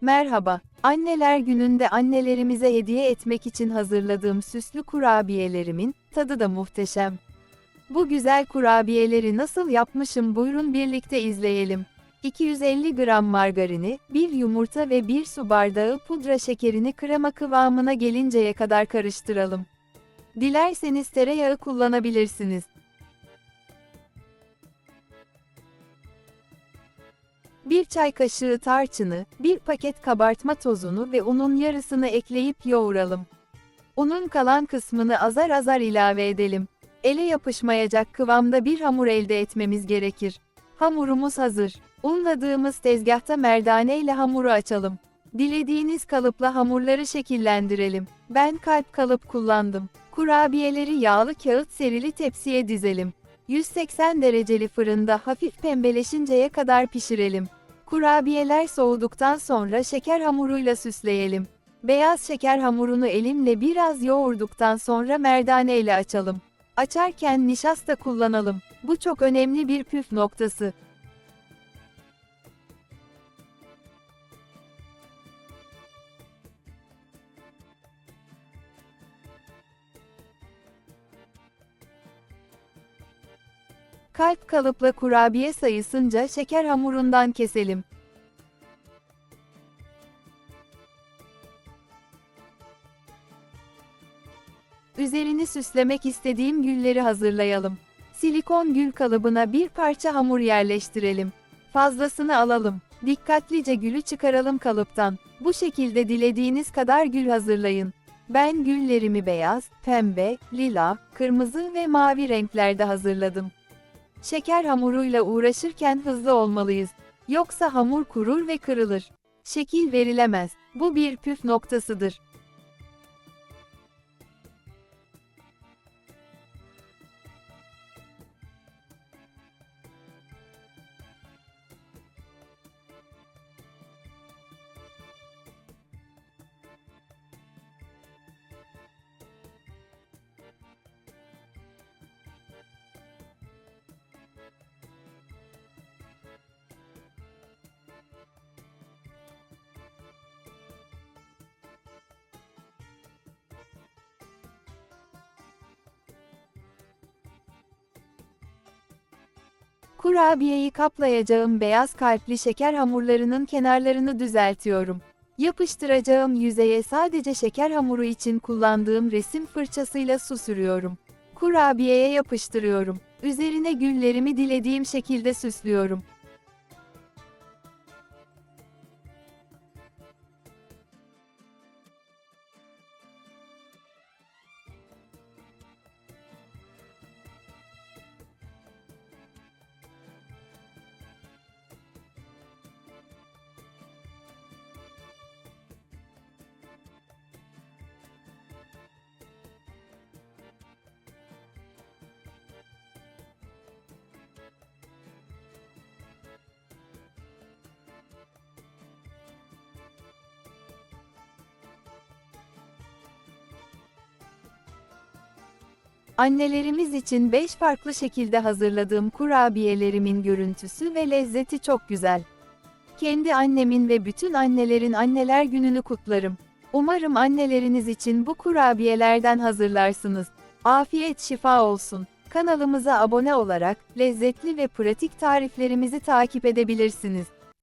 Merhaba. Anneler gününde annelerimize hediye etmek için hazırladığım süslü kurabiyelerimin tadı da muhteşem. Bu güzel kurabiyeleri nasıl yapmışım buyurun birlikte izleyelim. 250 gram margarini, 1 yumurta ve 1 su bardağı pudra şekerini krema kıvamına gelinceye kadar karıştıralım. Dilerseniz tereyağı kullanabilirsiniz. Bir çay kaşığı tarçını, bir paket kabartma tozunu ve unun yarısını ekleyip yoğuralım. Unun kalan kısmını azar azar ilave edelim. Ele yapışmayacak kıvamda bir hamur elde etmemiz gerekir. Hamurumuz hazır. Unladığımız tezgahta merdane ile hamuru açalım. Dilediğiniz kalıpla hamurları şekillendirelim. Ben kalp kalıp kullandım. Kurabiyeleri yağlı kağıt serili tepsiye dizelim. 180 dereceli fırında hafif pembeleşinceye kadar pişirelim. Kurabiyeler soğuduktan sonra şeker hamuruyla süsleyelim. Beyaz şeker hamurunu elimle biraz yoğurduktan sonra merdane ile açalım. Açarken nişasta kullanalım. Bu çok önemli bir püf noktası. Kalp kalıpla kurabiye sayısınca şeker hamurundan keselim. Üzerini süslemek istediğim gülleri hazırlayalım. Silikon gül kalıbına bir parça hamur yerleştirelim. Fazlasını alalım. Dikkatlice gülü çıkaralım kalıptan. Bu şekilde dilediğiniz kadar gül hazırlayın. Ben güllerimi beyaz, pembe, lila, kırmızı ve mavi renklerde hazırladım. Şeker hamuruyla uğraşırken hızlı olmalıyız. Yoksa hamur kurur ve kırılır. Şekil verilemez. Bu bir püf noktasıdır. Kurabiyeyi kaplayacağım beyaz kalpli şeker hamurlarının kenarlarını düzeltiyorum. Yapıştıracağım yüzeye sadece şeker hamuru için kullandığım resim fırçasıyla su sürüyorum. Kurabiyeye yapıştırıyorum. Üzerine güllerimi dilediğim şekilde süslüyorum. Annelerimiz için 5 farklı şekilde hazırladığım kurabiyelerimin görüntüsü ve lezzeti çok güzel. Kendi annemin ve bütün annelerin anneler gününü kutlarım. Umarım anneleriniz için bu kurabiyelerden hazırlarsınız. Afiyet şifa olsun. Kanalımıza abone olarak lezzetli ve pratik tariflerimizi takip edebilirsiniz.